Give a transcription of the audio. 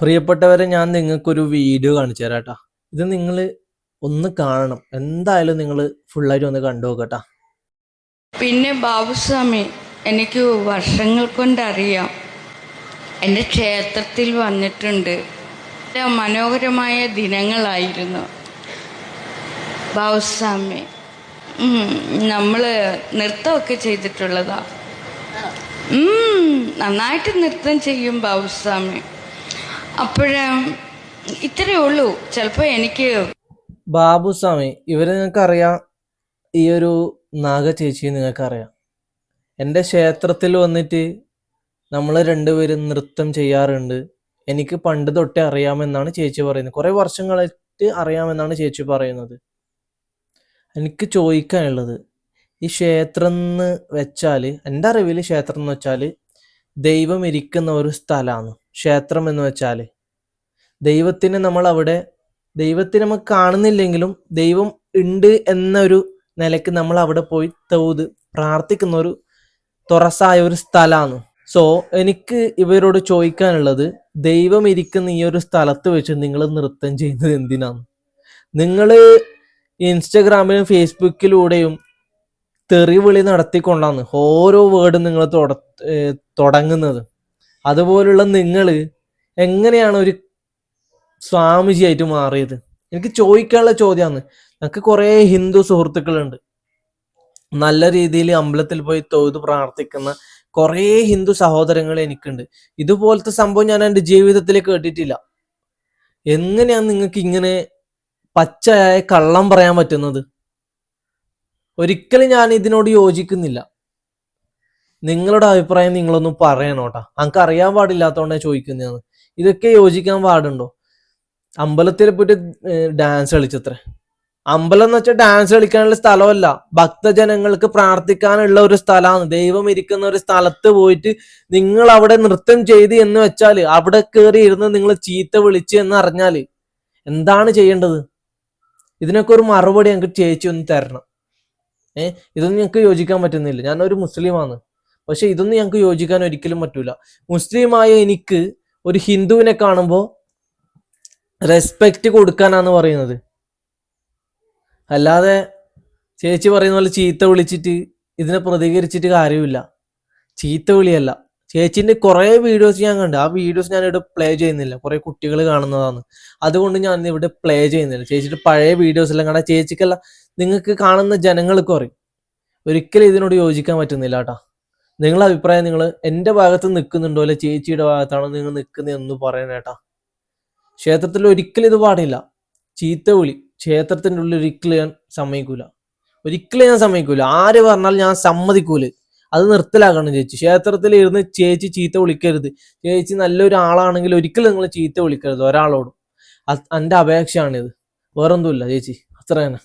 പ്രിയപ്പെട്ടവരെ ഞാൻ നിങ്ങൾക്കൊരു വീഡിയോ കാണിച്ചു തരാം ഇത് നിങ്ങൾ ഒന്ന് കാണണം. എന്തായാലും നിങ്ങൾ ഫുള്ളായിട്ട് ഒന്ന് കണ്ടു നോക്കട്ടാ. പിന്നെ ബാബുസ്വാമി എനിക്ക് വർഷങ്ങൾ കൊണ്ടറിയാം. എന്റെ ക്ഷേത്രത്തിൽ വന്നിട്ടുണ്ട്. മനോഹരമായ ദിനങ്ങളായിരുന്നു. ബാബുസ്വാമി നമ്മൾ നൃത്തമൊക്കെ ചെയ്തിട്ടുള്ളതാ. നന്നായിട്ട് നൃത്തം ചെയ്യും ബാബുസ്വാമി. അപ്പോഴേ ഇത്രയേ ഉള്ളൂ. ചിലപ്പോൾ എനിക്ക് ബാബു സ്വാമി ഇവരെ നിങ്ങൾക്ക് അറിയാം ഈ ഒരു നാഗ ചേച്ചി നിങ്ങൾക്ക് അറിയാം എന്റെ ക്ഷേത്രത്തിൽ വന്നിട്ട് നമ്മൾ രണ്ടുപേരും നൃത്തം ചെയ്യാറുണ്ട്. എനിക്ക് പണ്ട് തൊട്ടേ അറിയാമെന്നാണ് ചേച്ചി പറയുന്നത്. കുറേ വർഷങ്ങളായിട്ട് അറിയാമെന്നാണ് ചേച്ചി പറയുന്നത്. എനിക്ക് ചോദിക്കാനുള്ളത് ഈ ക്ഷേത്രം എന്ന് വെച്ചാൽ എന്റെ അറിവിൽ ക്ഷേത്രം എന്ന് വെച്ചാൽ ദൈവം ഇരിക്കുന്ന ഒരു സ്ഥലമാണ് ക്ഷേത്രം എന്ന് വെച്ചാൽ ദൈവത്തിന് നമ്മൾ അവിടെ ദൈവത്തിന് നമുക്ക് കാണുന്നില്ലെങ്കിലും ദൈവം ഉണ്ട് എന്നൊരു നിലയ്ക്ക് നമ്മൾ അവിടെ പോയി തൗത് പ്രാർത്ഥിക്കുന്ന ഒരു തുറസായ ഒരു സ്ഥലമാണ്. സോ എനിക്ക് ഇവരോട് ചോദിക്കാനുള്ളത് ദൈവം ഇരിക്കുന്ന ഈ ഒരു സ്ഥലത്ത് വെച്ച് നിങ്ങൾ നൃത്തം ചെയ്യുന്നത് എന്തിനാണ്? നിങ്ങൾ ഇൻസ്റ്റഗ്രാമിലും ഫേസ്ബുക്കിലൂടെയും തെറിവിളി നടത്തിക്കൊണ്ടാണ് ഓരോ വേർഡും നിങ്ങൾ തുടങ്ങുന്നത്. അതുപോലുള്ള നിങ്ങൾ എങ്ങനെയാണ് ഒരു സ്വാമിജിയായിട്ട് മാറിയത്? എനിക്ക് ചോദിക്കാനുള്ള ചോദ്യമാണ് ഞങ്ങൾക്ക് കുറേ ഹിന്ദു സുഹൃത്തുക്കളുണ്ട്. നല്ല രീതിയിൽ അമ്പലത്തിൽ പോയി തൊഴുത് പ്രാർത്ഥിക്കുന്ന കുറേ ഹിന്ദു സഹോദരങ്ങൾ എനിക്കുണ്ട്. ഇതുപോലത്തെ സംഭവം ഞാൻ എന്റെ ജീവിതത്തിൽ കേട്ടിട്ടില്ല. എങ്ങനെയാണ് നിങ്ങൾക്ക് ഇങ്ങനെ പച്ചയായ കള്ളം പറയാൻ പറ്റുന്നത്? ഒരിക്കലും ഞാൻ ഇതിനോട് യോജിക്കുന്നില്ല. നിങ്ങളുടെ അഭിപ്രായം നിങ്ങളൊന്നും പറയണോട്ടാ നമുക്ക് അറിയാൻ പാടില്ലാത്തതുകൊണ്ടാണ് ചോദിക്കുന്നതാണ് ഇതൊക്കെ യോജിക്കാൻ പാടുണ്ടോ? അമ്പലത്തിൽ പോയിട്ട് ഡാൻസ് കളിച്ചത്ര. അമ്പലം എന്ന് വെച്ചാൽ ഡാൻസ് കളിക്കാനുള്ള സ്ഥലമല്ല. ഭക്തജനങ്ങൾക്ക് പ്രാർത്ഥിക്കാനുള്ള ഒരു സ്ഥലമാണ്. ദൈവം ഇരിക്കുന്ന ഒരു സ്ഥലത്ത് പോയിട്ട് നിങ്ങൾ അവിടെ നൃത്തം ചെയ്ത് എന്ന് വെച്ചാൽ അവിടെ കയറി ഇരുന്ന് നിങ്ങൾ ചീത്ത വിളിച്ച് എന്ന് അറിഞ്ഞാൽ എന്താണ് ചെയ്യേണ്ടത്? ഇതിനൊക്കെ ഒരു മറുപടി ഞങ്ങൾക്ക് ചേച്ചി ഒന്ന് തരണം. ഏഹ് ഇതൊന്നും ഞങ്ങൾക്ക് യോജിക്കാൻ പറ്റുന്നില്ല. ഞാനൊരു മുസ്ലിമാണ് പക്ഷെ ഇതൊന്നും ഞങ്ങൾക്ക് യോജിക്കാൻ ഒരിക്കലും പറ്റൂല. മുസ്ലിമായ എനിക്ക് ഒരു ഹിന്ദുവിനെ കാണുമ്പോൾ റെസ്പെക്റ്റ് കൊടുക്കാനാണ് പറയുന്നത്. അല്ലാതെ ചേച്ചി പറയുന്ന പോലെ ചീത്ത വിളിച്ചിട്ട് ഇതിനെ പ്രതികരിച്ചിട്ട് കാര്യമില്ല. ചീത്ത വിളിയല്ല. ചേച്ചിന്റെ കുറേ വീഡിയോസ് ഞാൻ കണ്ടു. ആ വീഡിയോസ് ഞാൻ ഇവിടെ പ്ലേ ചെയ്യുന്നില്ല. കുറേ കുട്ടികൾ കാണുന്നതാണ്. അതുകൊണ്ട് ഞാൻ ഇവിടെ പ്ലേ ചെയ്യുന്നില്ല. ചേച്ചിയുടെ പഴയ വീഡിയോസ് എല്ലാം കണ്ട ചേച്ചിക്കല്ല നിങ്ങൾക്ക് കാണുന്ന ജനങ്ങൾക്ക് കുറയും ഒരിക്കലും ഇതിനോട് യോജിക്കാൻ പറ്റുന്നില്ല കേട്ടാ. നിങ്ങളുടെ അഭിപ്രായം നിങ്ങൾ എന്റെ ഭാഗത്ത് നിൽക്കുന്നുണ്ടോ അല്ലെ ചേച്ചിയുടെ ഭാഗത്താണോ നിങ്ങൾ നിൽക്കുന്നത് എന്ന് പറയണേട്ടാ ക്ഷേത്രത്തിൽ ഒരിക്കലും ഇത് പാടില്ല. ചീത്ത വിളി. ക്ഷേത്രത്തിന്റെ ഉള്ളിൽ ഒരിക്കലും ഞാൻ സമ്മതിക്കൂല. ഒരിക്കലും ഞാൻ സമ്മതിക്കൂല. ആര് പറഞ്ഞാൽ ഞാൻ സമ്മതിക്കൂൽ. അത് നിർത്തലാക്കണം ചേച്ചി. ക്ഷേത്രത്തിൽ ഇരുന്ന് ചേച്ചി ചീത്ത വിളിക്കരുത്. ചേച്ചി നല്ലൊരു ആളാണെങ്കിൽ ഒരിക്കലും നിങ്ങൾ ചീത്ത വിളിക്കരുത്. ഒരാളോടും. എന്റെ അപേക്ഷയാണിത്. വേറൊന്നുമില്ല ചേച്ചി. അത്ര തന്നെ